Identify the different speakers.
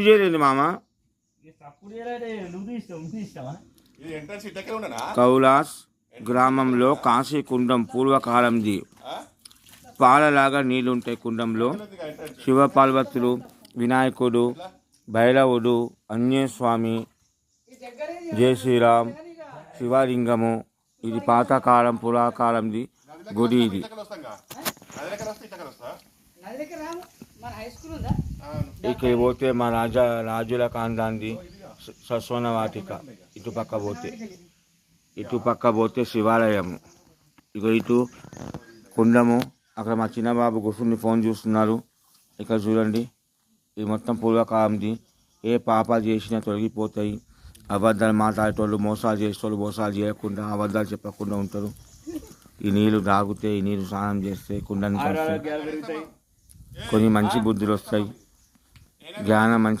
Speaker 1: పూజ చేయలేదు మామ కౌలాస్ గ్రామంలో కాశీ కుండం పూర్వకాలంది. పాలలాగా నీళ్ళుంటాయి కుండంలో. శివ పార్వతులు వినాయకుడు భైరవుడు అన్యస్వామి జయ శ్రీరామ్ శివలింగము. ఇది పాతకాలం పురాకాలంది గుడి ఇది. ఇక్కడ పోతే మా రాజా రాజుల కాందాంది సస్వన వాటిక ఇటు పక్క పోతే. ఇటు పక్క పోతే శివాలయం ఇక ఇటు కుండము. అక్కడ మా చిన్నబాబు కూర్చుని ఫోన్ చూస్తున్నారు. ఇక్కడ చూడండి. ఇది మొత్తం పూర్వకాలంది. ఏ పాపాలు చేసినా తొలగిపోతాయి. అబద్ధాలు మాట్లాడేటోళ్ళు మోసాలు చేసేటోళ్ళు మోసాలు చేయకుండా అబద్ధాలు చెప్పకుండా ఉంటారు. ఈ నీళ్ళు తాగితే ఈ నీళ్ళు స్నానం చేస్తే కుండని కొన్ని మంచి బుద్ధులు వస్తాయి. జ్ఞానం మంచి